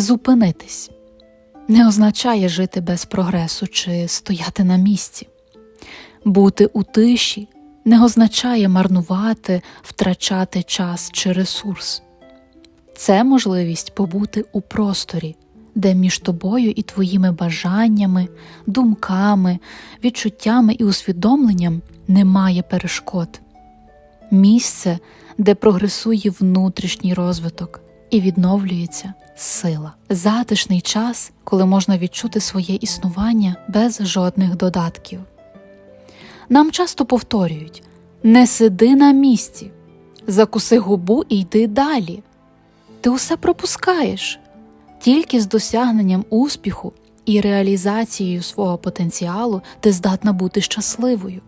Зупинитись не означає жити без прогресу чи стояти на місці. Бути у тиші не означає марнувати, втрачати час чи ресурс. Це можливість побути у просторі, де між тобою і твоїми бажаннями, думками, відчуттями і усвідомленням немає перешкод. Місце, де прогресує внутрішній розвиток і відновлюється сила. Затишний час, коли можна відчути своє існування без жодних додатків. Нам часто повторюють не сиди на місці, закуси губу і йди далі. Ти усе пропускаєш. Тільки з досягненням успіху і реалізацією свого потенціалу ти здатна бути щасливою.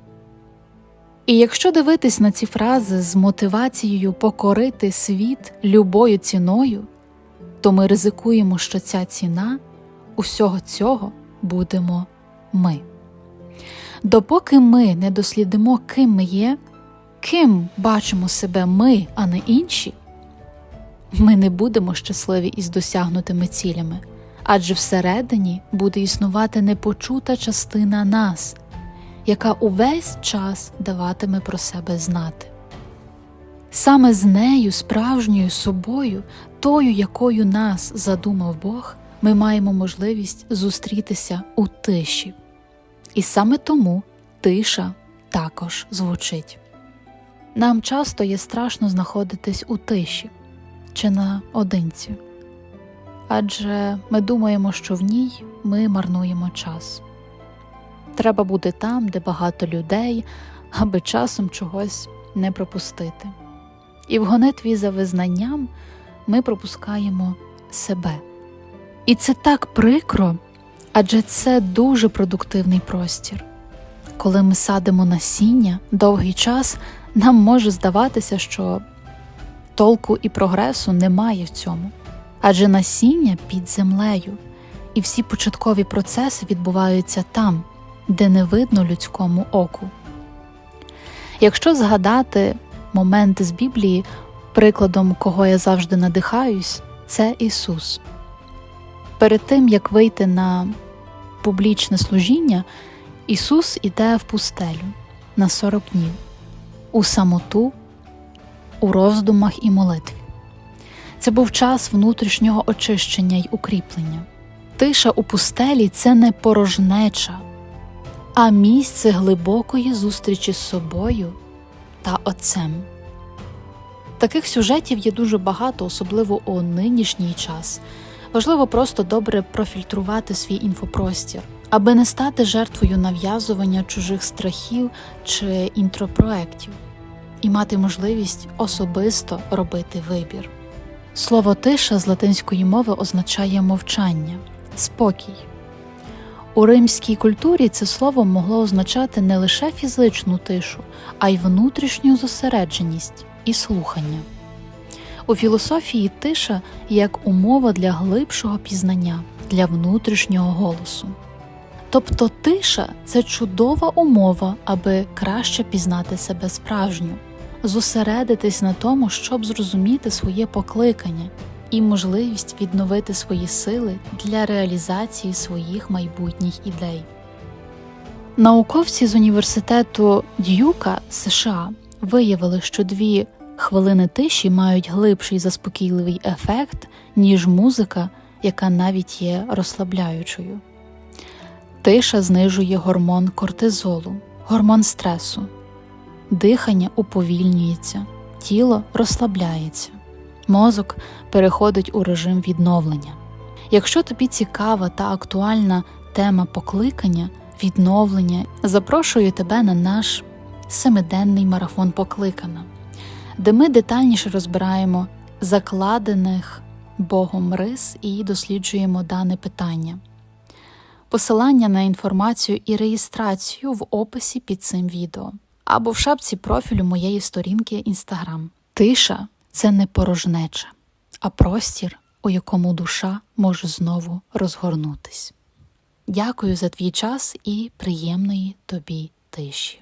І якщо дивитись на ці фрази з мотивацією покорити світ любою ціною, то ми ризикуємо, що ця ціна усього цього будемо ми. Допоки ми не дослідимо, ким ми є, ким бачимо себе ми, а не інші, ми не будемо щасливі із досягнутими цілями, адже всередині буде існувати непочута частина нас, яка увесь час даватиме про себе знати. Саме з нею, справжньою собою, тою, якою нас задумав Бог, ми маємо можливість зустрітися у тиші. І саме тому тиша також звучить. Нам часто є страшно знаходитись у тиші чи наодинці, адже ми думаємо, що в ній ми марнуємо час. Треба бути там, де багато людей, аби часом чогось не пропустити. І в гонитві за визнанням ми пропускаємо себе. І це так прикро, адже це дуже продуктивний простір. Коли ми садимо насіння довгий час, нам може здаватися, що толку і прогресу немає в цьому, адже насіння під землею, і всі початкові процеси відбуваються там, де не видно людському оку. Якщо згадати моменти з Біблії, прикладом кого я завжди надихаюсь, це Ісус. Перед тим як вийти на публічне служіння, Ісус іде в пустелю на 40 днів, у самоту, у роздумах і молитві. Це був час внутрішнього очищення й укріплення. Тиша у пустелі це не порожнеча, а місце глибокої зустрічі з собою та Отцем. Таких сюжетів є дуже багато, особливо у нинішній час. Важливо просто добре профільтрувати свій інфопростір, аби не стати жертвою нав'язування чужих страхів чи інтропроектів, і мати можливість особисто робити вибір. Слово тиша з латинської мови означає мовчання, спокій. У римській культурі це слово могло означати не лише фізичну тишу, а й внутрішню зосередженість і слухання. У філософії тиша як умова для глибшого пізнання, для внутрішнього голосу. Тобто тиша це чудова умова, аби краще пізнати себе справжню, зосередитись на тому, щоб зрозуміти своє покликання і можливість відновити свої сили для реалізації своїх майбутніх ідей. Науковці з університету Д'юка США виявили, що дві хвилини тиші мають глибший заспокійливий ефект, ніж музика, яка навіть є розслабляючою. Тиша знижує гормон кортизолу, гормон стресу, дихання уповільнюється, тіло розслабляється, мозок переходить у режим відновлення. Якщо тобі цікава та актуальна тема покликання, відновлення, запрошую тебе на наш семиденний марафон покликана, де ми детальніше розбираємо закладених Богом рис і досліджуємо дане питання. Посилання на інформацію і реєстрацію в описі під цим відео або в шапці профілю моєї сторінки Instagram. Тиша це не порожнеча, а простір, у якому душа може знову розгорнутись. Дякую за твій час і приємної тобі тиші.